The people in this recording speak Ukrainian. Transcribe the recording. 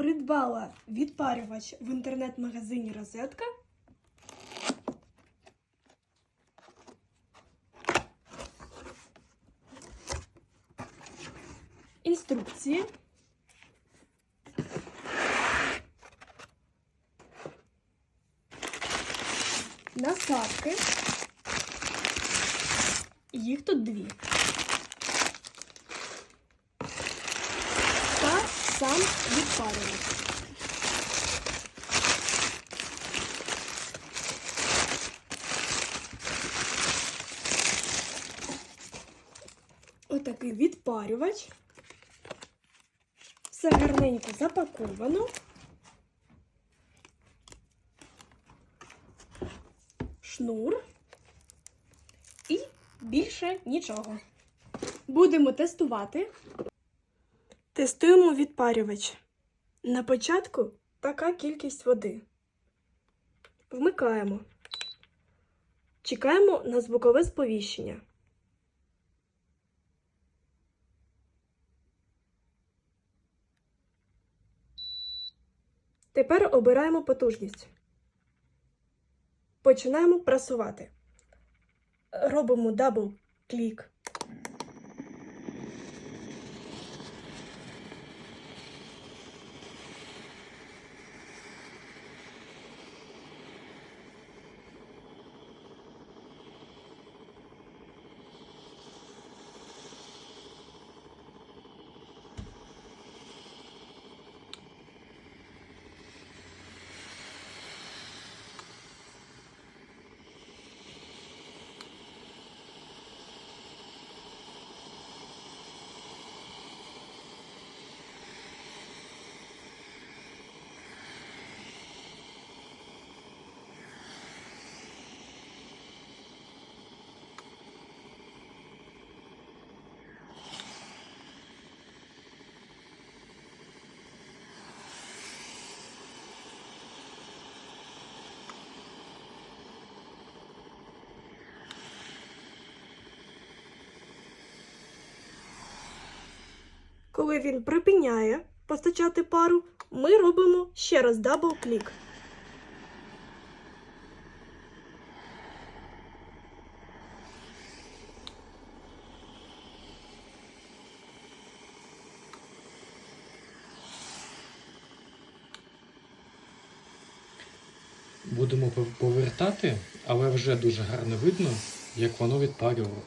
Придбала відпарювач в інтернет-магазині Розетка. Інструкції. Насадки. Їх тут дві. Сам відпарювач. Отакий відпарювач. Все гарненько запаковано. Шнур. І більше нічого. Будемо тестувати. Тестуємо відпарювач. На початку така кількість води. Вмикаємо. Чекаємо на звукове сповіщення. Тепер обираємо потужність. Починаємо прасувати. Робимо дабл Коли він припиняє постачати пару, ми робимо ще раз дабл клік. Будемо повертати, але вже дуже гарно видно, як воно відпарювало.